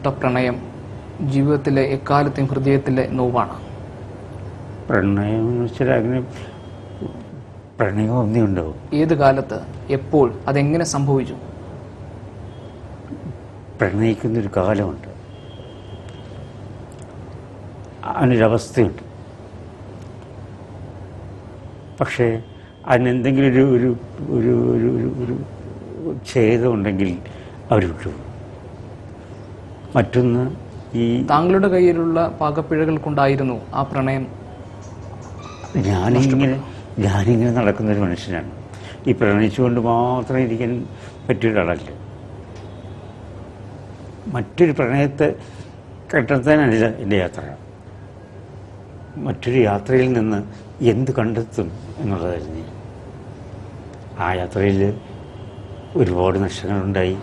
നഷ്ടപ്പെട്ട പ്രണയം ജീവിതത്തിലെ എക്കാലത്തെയും ഹൃദയത്തിലെ നോവാണ്. പ്രണയം എന്ന് വെച്ചാൽ അങ്ങനെ പ്രണയം ഒന്നേ ഉണ്ടാവും ഏത് കാലത്ത് എപ്പോൾ അതെങ്ങനെ സംഭവിച്ചു? പ്രണയിക്കുന്നൊരു കാലമുണ്ട്. അതിനൊരവസ്ഥയുണ്ട്. പക്ഷേ അതിനെന്തെങ്കിലും ഒരു ഒരു ഒരു ഒരു ഛേദമുണ്ടെങ്കിൽ അവർ വിട്ടു മറ്റൊന്ന് ഈ താങ്കളുടെ കയ്യിലുള്ള പാകപ്പിഴകൾ കൊണ്ടായിരുന്നു ആ പ്രണയം. ഞാനിങ്ങനെ ഞാനിങ്ങനെ നടക്കുന്നൊരു മനുഷ്യനാണ്. ഈ പ്രണയിച്ചുകൊണ്ട് മാത്രം ഇരിക്കാൻ പറ്റിയ ഒരാളല്ല മറ്റൊരു പ്രണയത്തെ കണ്ടെത്താനല്ല എന്റെ യാത്ര. മറ്റൊരു യാത്രയിൽ നിന്ന് എന്ത് കണ്ടെത്തും എന്നുള്ളതായിരുന്നു. ആ യാത്രയിൽ ഒരുപാട് നഷ്ടങ്ങളുണ്ടായി.